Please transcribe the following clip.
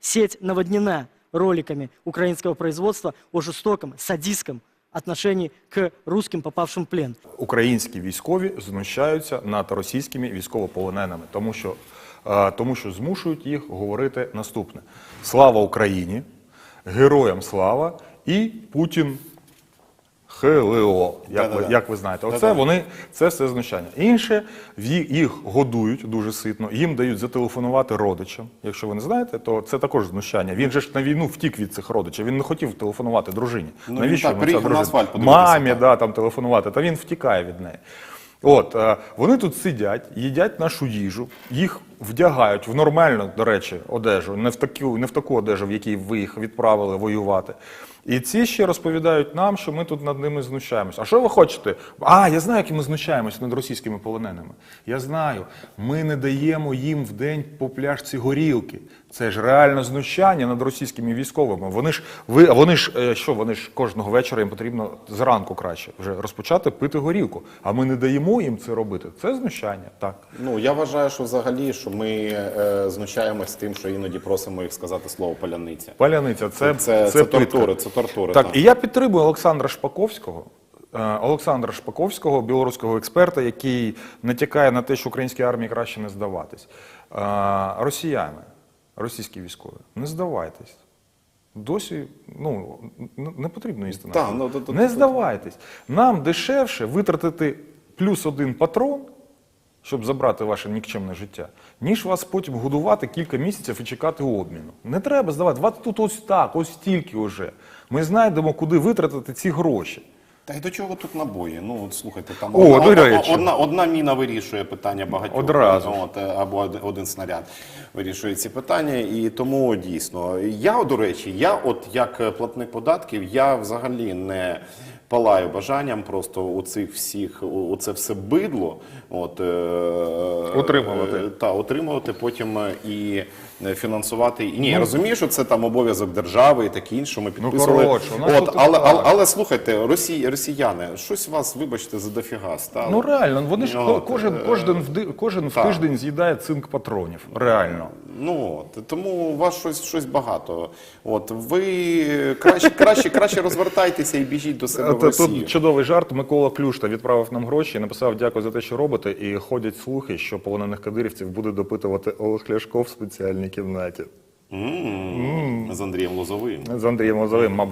сеть наводнена роликами украинского производства о жестоком, садистском отношении к русским, попавшим в плен. Українські військові знущаються над російськими військовополоненими, тому що, е, тому що змушують їх говорити наступне: Слава Україні! Героям слава і Путін ХЛО, як, ви, як ви знаєте. Оце вони це все знущання. Інше їх годують дуже ситно, їм дають зателефонувати родичам. Якщо ви не знаєте, то це також знущання. Він же ж на війну втік від цих родичів. Він не хотів телефонувати дружині. Ну, Навіщо так, йому ця на дружина? асфальт Мамі, да, там телефонувати, та він втікає від неї. От е, вони тут сидять, їдять нашу їжу, їх вдягають в нормальну, до речі, одежу, не в таку, не в таку одежу, в якій ви їх відправили воювати. І ці ще розповідають нам, що ми тут над ними знущаємося. А що ви хочете? А, я знаю, як ми знущаємось над російськими полоненими. Я знаю, ми не даємо їм в день по пляшці горілки. Це ж реально знущання над російськими військовими. Вони ж ви, вони ж е, що? Вони ж кожного вечора їм потрібно зранку краще вже розпочати пити горілку. А ми не даємо їм це робити. Це знущання, так. Ну я вважаю, що взагалі що ми е, знущаємось тим, що іноді просимо їх сказати слово паляниця. Паляниця, це, Це- це плитка. тортури, це тортури, Так, так. і я підтримую Олександра Шпаковського. е, Олександра Шпаковського, білоруського експерта, який натякає на те, що українській армії краще не здаватись. Е, Росіяни, російські військові, не здавайтесь. Досі ну, не потрібно їсти на ну, Не здавайтесь. Нам дешевше витратити плюс один патрон, щоб забрати ваше нікчемне життя, ніж вас потім годувати кілька місяців і чекати обміну. Не треба здавати. Вас тут ось так, ось стільки вже. Ми знайдемо, куди витратити ці гроші. Та й до чого тут набої? Ну от слухайте, там О, одна, до речі. одна, одна міна вирішує питання багатьох. Одразу. От, е, або один, снаряд вирішує ці питання. І тому дійсно, я, до речі, я, от як платник податків, я взагалі не палаю бажанням просто у цих всіх, у, це все бидло. От, е, Утримувати. е, та, утримувати, потім е, і е, фінансувати. Ні, я розумію, що це там обов'язок держави і таке інше, ми підписували. Ну, коротше, у нас От, тут але, але, але слухайте, росі, росіяни, щось вас, вибачте, за дофіга стало. Ну реально, вони ж Ну, от, кожен, е, кожен, в ди- кожен в так. тиждень з'їдає цинк патронів. Реально. Ну от, тому у вас щось, щось багато. От ви краще, краще, краще розвертайтеся і біжіть до себе в Тут, тут чудовий жарт. Микола Клюшта відправив нам гроші і написав дякую за те, що робите. І ходять слухи, що полонених кадирівців буде допитувати Олег Ляшко в спеціальній кімнаті. З Андрієм Лозовим. З Андрієм Лозовим, мабуть.